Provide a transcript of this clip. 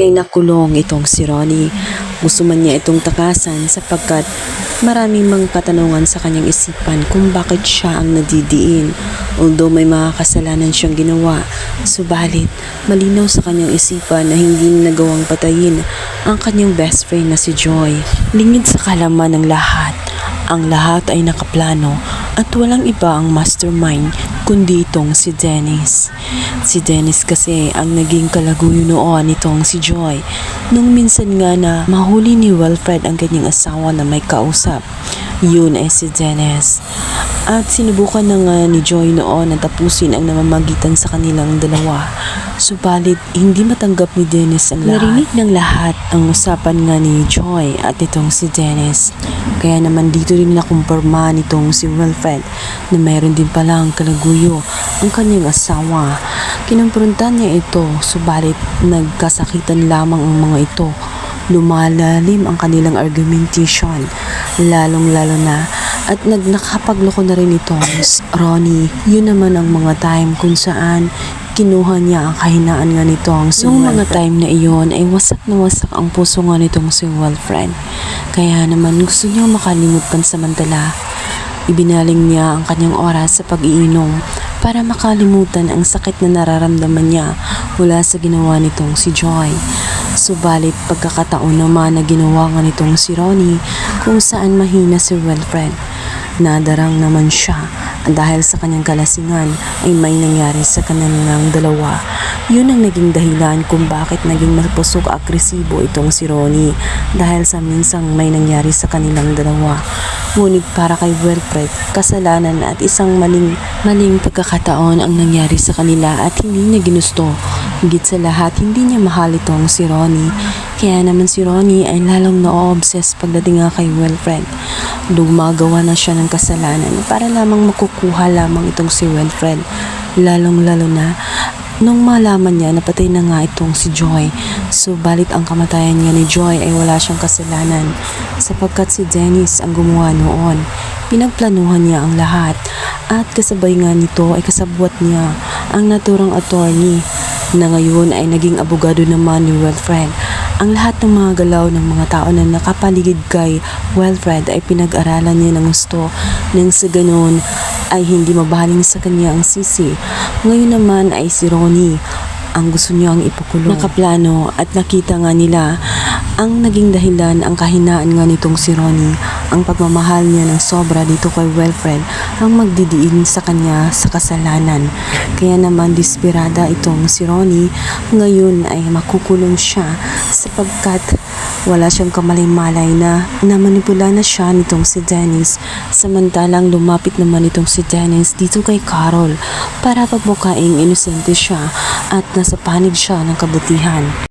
ay nakulong itong si Ronnie. Gusto man niya itong takasan sapagkat maraming mga katanungan sa kanyang isipan kung bakit siya ang nadidiin. Although may mga kasalanan siyang ginawa, subalit malinaw sa kanyang isipan na hindi nagawang patayin ang kanyang best friend na si Joy. Lingid sa kalaman ng lahat, ang lahat ay nakaplano at walang iba ang mastermind kundi itong si Dennis. Si Dennis kasi ang naging kalaguyo noon nitong si Joy. Nung minsan nga na mahuli ni Wilfred ang kanyang asawa na may kausap, yun ay si Dennis. At sinubukan na nga ni Joy noon na tapusin ang namamagitan sa kanilang dalawa. Subalit, hindi matanggap ni Dennis ang lahat. Narinig ng lahat ang usapan nga ni Joy at itong si Dennis. Kaya naman dito rin nakumpirma nitong si Wilfred na mayroon din palang kalaguyo ang kanyang asawa. Kinumprontan niya ito, subalit nagkasakitan lamang ang mga ito. Lumalalim ang kanilang argumentation, lalong-lalo na at nagnakapagloko na rin itong Ronnie. Yun naman ang mga time kung saan kinuha niya ang kahinaan nga nitong si Noong mga time na iyon ay wasak na wasak ang puso nga nitong si Wilfred. Kaya naman gusto niya makalimot pansamantala. Ibinaling niya ang kanyang oras sa pag-iinom para makalimutan ang sakit na nararamdaman niya mula sa ginawa nitong si Joy. Subalit pagkakataon naman na ginawa nga nitong si Ronnie kung saan mahina si Wilfred. Nadarang naman siya dahil sa kanyang kalasingan ay may nangyari sa kanilang dalawa. Yun ang naging dahilan kung bakit naging mapusok agresibo itong si Ronnie dahil sa minsang may nangyari sa kanilang dalawa. Ngunit para kay Wilfred, kasalanan at isang maling, maling pagkakataon ang nangyari sa kanila at hindi niya ginusto. Higit sa lahat, hindi niya mahal itong si Ronnie. Kaya naman si Ronnie ay lalong na-obsess pagdating nga kay Wilfred. Lumagawa na siya ng kasalanan para lamang makukuha lamang itong si Wilfred. Lalong-lalo na nung malaman niya na patay na nga itong si Joy. Subalit ang kamatayan niya ni Joy ay wala siyang kasalanan sapagkat si Dennis ang gumawa noon. Pinagplanuhan niya ang lahat at kasabay nga nito ay kasabwat niya ang naturang attorney na ngayon ay naging abogado naman ni Wilfred. Ang lahat ng mga galaw ng mga tao na nakapaligid kay Wilfred ay pinag-aralan niya ng gusto nang sa ganoon ay hindi mabaling sa kanya ang sisi. Ngayon naman ay si Ronnie ang gusto niya ang ipakulong. Nakaplano at nakita nga nila ang naging dahilan ang kahinaan nga nitong si Ronnie, ang pagmamahal niya ng sobra dito kay Wilfred ang magdidiin sa kanya sa kasalanan. Kaya naman desperada itong si Ronnie, ngayon ay makukulong siya sapagkat wala siyang kamalay-malay na namanipula na siya nitong si Dennis. Samantalang lumapit naman itong si Dennis dito kay Carol para pagmukaing inosente siya at nasa panig siya ng kabutihan.